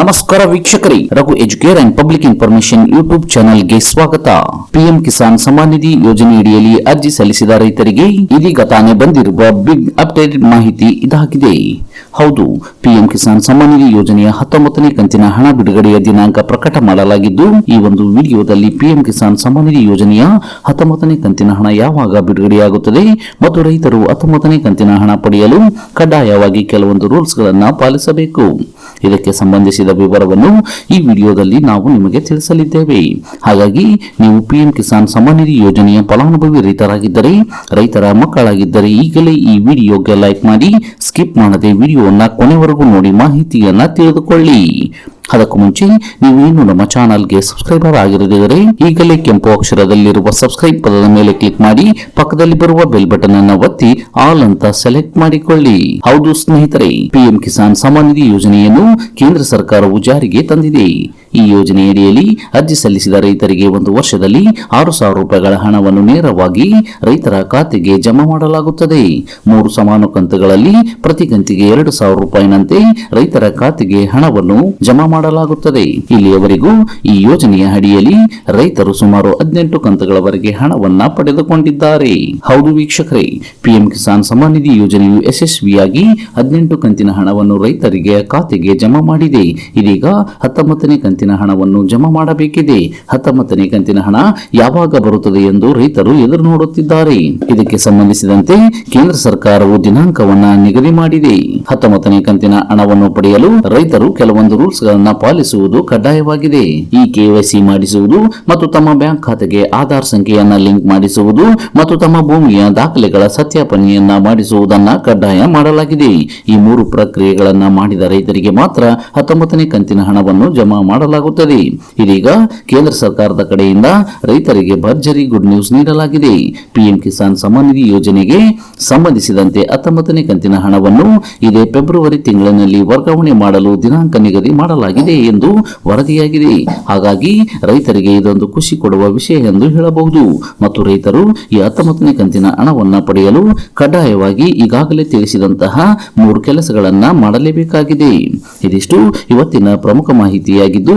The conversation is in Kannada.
ನಮಸ್ಕಾರ ವೀಕ್ಷಕರಿ, Raghu educare and public information YouTube ಚಾನೆಲ್ಗೆ ಸ್ವಾಗತ. ಪಿಎಂ ಕಿಸಾನ್ ಸಮ್ಮಾನ್ ನಿಧಿ ಯೋಜನೆಯಡಿಯಲ್ಲಿ ಅರ್ಜಿ ಸಲ್ಲಿಸಿದ ರೈತರಿಗೆ ಇದೀಗ ತಾನೇ ಬಂದಿರುವ ಬಿಗ್ ಅಪ್ಡೇಟ್ ಮಾಹಿತಿ ಇದಾಗಿದೆ. ಹೌದು, ಪಿಎಂ ಕಿಸಾನ್ ಸಮ್ಮಾನ್ ನಿಧಿ ಯೋಜನೆಯ ಹತ್ತೊಂಬತ್ತನೇ ಕಂತಿನ ಹಣ ಬಿಡುಗಡೆಯ ದಿನಾಂಕ ಪ್ರಕಟ ಮಾಡಲಾಗಿದ್ದು, ಈ ಒಂದು ವಿಡಿಯೋದಲ್ಲಿ ಪಿಎಂ ಕಿಸಾನ್ ಸಮ್ಮಾನ್ ನಿಧಿ ಯೋಜನೆಯ ಹತ್ತೊಂಬತ್ತನೇ ಕಂತಿನ ಹಣ ಯಾವಾಗ ಬಿಡುಗಡೆಯಾಗುತ್ತದೆ ಮತ್ತು ರೈತರು ಹತ್ತೊಂಬತ್ತನೇ ಕಂತಿನ ಹಣ ಪಡೆಯಲು ಕಡ್ಡಾಯವಾಗಿ ಕೆಲವೊಂದು ರೂಲ್ಸ್ ಗಳನ್ನ ಪಾಲಿಸಬೇಕು. ಇದಕ್ಕೆ ಸಂಬಂಧಿಸಿದ ವಿವರವನ್ನು ಈ ವಿಡಿಯೋದಲ್ಲಿ ನಾವು ನಿಮಗೆ ತಿಳಿಸಲಿದ್ದೇವೆ. ಹಾಗಾಗಿ, ನೀವು ಪಿಎಂ ಕಿಸಾನ್ ನಿಧಿ ಯೋಜನೆಯ ಫಲಾನುಭವಿ ರೈತರಾಗಿದ್ದರೆ, ರೈತರ ಮಕ್ಕಳಾಗಿದ್ದರೆ ಈಗಲೇ ಈ ವಿಡಿಯೋಗೆ ಲೈಕ್ ಮಾಡಿ, ಸ್ಕಿಪ್ ಮಾಡದೆ ವಿಡಿಯೋವನ್ನು ಕೊನೆವರೆಗೂ ನೋಡಿ ಮಾಹಿತಿಯನ್ನು ತಿಳಿದುಕೊಳ್ಳಿ. ಅದಕ್ಕೂ ಮುಂಚೆ ನೀವು ಇನ್ನು ನಮ್ಮ ಚಾನಲ್ಗೆ ಸಬ್ಸ್ಕ್ರೈಬರ್ ಆಗಿರದಿದ್ದರೆ ಈಗಲೇ ಕೆಂಪು ಅಕ್ಷರದಲ್ಲಿರುವ ಸಬ್ಸ್ಕ್ರೈಬ್ ಪದದ ಮೇಲೆ ಕ್ಲಿಕ್ ಮಾಡಿ ಪಕ್ಕದಲ್ಲಿ ಬರುವ ಬೆಲ್ ಬಟನ್ ಅನ್ನು ಒತ್ತಿ ಆಲ್ ಅಂತ ಸೆಲೆಕ್ಟ್ ಮಾಡಿಕೊಳ್ಳಿ. ಹೌದು ಸ್ನೇಹಿತರೆ, ಪಿಎಂ ಕಿಸಾನ್ ಸಮ್ಮಾನ್ ನಿಧಿ ಯೋಜನೆಯನ್ನು ಕೇಂದ್ರ ಸರ್ಕಾರವು ಜಾರಿಗೆ ತಂದಿದೆ. ಈ ಯೋಜನೆಯಡಿಯಲ್ಲಿ ಅರ್ಜಿ ಸಲ್ಲಿಸಿದ ರೈತರಿಗೆ ಒಂದು ವರ್ಷದಲ್ಲಿ ಆರು ಸಾವಿರ ರೂಪಾಯಿಗಳ ಹಣವನ್ನು ನೇರವಾಗಿ ರೈತರ ಖಾತೆಗೆ ಜಮಾ ಮಾಡಲಾಗುತ್ತದೆ. ಮೂರು ಸಮಾನ ಕಂತುಗಳಲ್ಲಿ ಪ್ರತಿ ಕಂತಿಗೆ ಎರಡು ಸಾವಿರ ರೂಪಾಯಿನಂತೆ ರೈತರ ಖಾತೆಗೆ ಹಣವನ್ನು ಜಮಾ ಮಾಡಲಾಗುತ್ತದೆ. ಇಲ್ಲಿಯವರೆಗೂ ಈ ಯೋಜನೆಯ ಅಡಿಯಲ್ಲಿ ರೈತರು ಸುಮಾರು ಹದಿನೆಂಟು ಕಂತುಗಳವರೆಗೆ ಹಣವನ್ನ ಪಡೆದುಕೊಂಡಿದ್ದಾರೆ. ಹೌದು ವೀಕ್ಷಕರೇ, ಪಿಎಂ ಕಿಸಾನ್ ಸಮ್ಮಾನ್ ನಿಧಿ ಯೋಜನೆಯು ಯಶಸ್ವಿಯಾಗಿ ಹದಿನೆಂಟು ಕಂತಿನ ಹಣವನ್ನು ರೈತರಿಗೆ ಖಾತೆಗೆ ಜಮಾ ಮಾಡಿದೆ. ಇದೀಗ ಹತ್ತೊಂಬತ್ತನೇ ಕಂತಿನ ಹಣವನ್ನು ಜಮಾ ಮಾಡಬೇಕಿದೆ. ಹತ್ತೊಂಬತ್ತನೇ ಕಂತಿನ ಹಣ ಯಾವಾಗ ಬರುತ್ತದೆ ಎಂದು ರೈತರು ಎದುರು ನೋಡುತ್ತಿದ್ದಾರೆ. ಇದಕ್ಕೆ ಸಂಬಂಧಿಸಿದಂತೆ ಕೇಂದ್ರ ಸರ್ಕಾರವು ದಿನಾಂಕವನ್ನ ನಿಗದಿ ಮಾಡಿದೆ. ಹತ್ತೊಂಬತ್ತನೇ ಕಂತಿನ ಹಣವನ್ನು ಪಡೆಯಲು ರೈತರು ಕೆಲವೊಂದು ರೂಲ್ಸ್ ಗಳನ್ನ ಪಾಲಿಸುವುದು ಕಡ್ಡಾಯವಾಗಿದೆ. ಈ ಕೆವೈಸಿ ಮಾಡಿಸುವುದು ಮತ್ತು ತಮ್ಮ ಬ್ಯಾಂಕ್ ಖಾತೆಗೆ ಆಧಾರ್ ಸಂಖ್ಯೆಯನ್ನ ಲಿಂಕ್ ಮಾಡಿಸುವುದು ಮತ್ತು ತಮ್ಮ ಭೂಮಿಯ ದಾಖಲೆಗಳ ಸತ್ಯಾಪನೆಯನ್ನ ಮಾಡಿಸುವುದನ್ನ ಕಡ್ಡಾಯ ಮಾಡಲಾಗಿದೆ. ಈ ಮೂರು ಪ್ರಕ್ರಿಯೆಗಳನ್ನ ಮಾಡಿದ ರೈತರಿಗೆ ಮಾತ್ರ ಹತ್ತೊಂಬತ್ತನೇ ಕಂತಿನ ಹಣವನ್ನು ಜಮಾ ಮಾಡಲಾಗುತ್ತದೆ ಇದೀಗ ಕೇಂದ್ರ ಸರ್ಕಾರದ ಕಡೆಯಿಂದ ರೈತರಿಗೆ ಭರ್ಜರಿ ಗುಡ್ ನ್ಯೂಸ್ ನೀಡಲಾಗಿದೆ. ಪಿಎಂ ಕಿಸಾನ್ ಸಮ್ಮಾನ್ ನಿಧಿ ಯೋಜನೆಗೆ ಸಂಬಂಧಿಸಿದಂತೆ ಹತ್ತೊಂಬತ್ತನೇ ಕಂತಿನ ಹಣವನ್ನು ಇದೇ ಫೆಬ್ರವರಿ ತಿಂಗಳಿನಲ್ಲಿ ವರ್ಗಾವಣೆ ಮಾಡಲು ದಿನಾಂಕ ನಿಗದಿ ಮಾಡಲಾಗಿದೆ ಎಂದು ವರದಿಯಾಗಿದೆ. ಹಾಗಾಗಿ ರೈತರಿಗೆ ಇದೊಂದು ಖುಷಿ ಕೊಡುವ ವಿಷಯ ಎಂದು ಹೇಳಬಹುದು. ಮತ್ತು ರೈತರು ಈ ಹತ್ತೊಂಬತ್ತನೇ ಕಂತಿನ ಹಣವನ್ನು ಪಡೆಯಲು ಕಡ್ಡಾಯವಾಗಿ ಈಗಾಗಲೇ ತಿಳಿಸಿದಂತಹ ಮೂರು ಕೆಲಸಗಳನ್ನು ಮಾಡಲೇಬೇಕಾಗಿದೆ. ಇದಿಷ್ಟು ಇವತ್ತಿನ ಪ್ರಮುಖ ಮಾಹಿತಿಯಾಗಿದ್ದು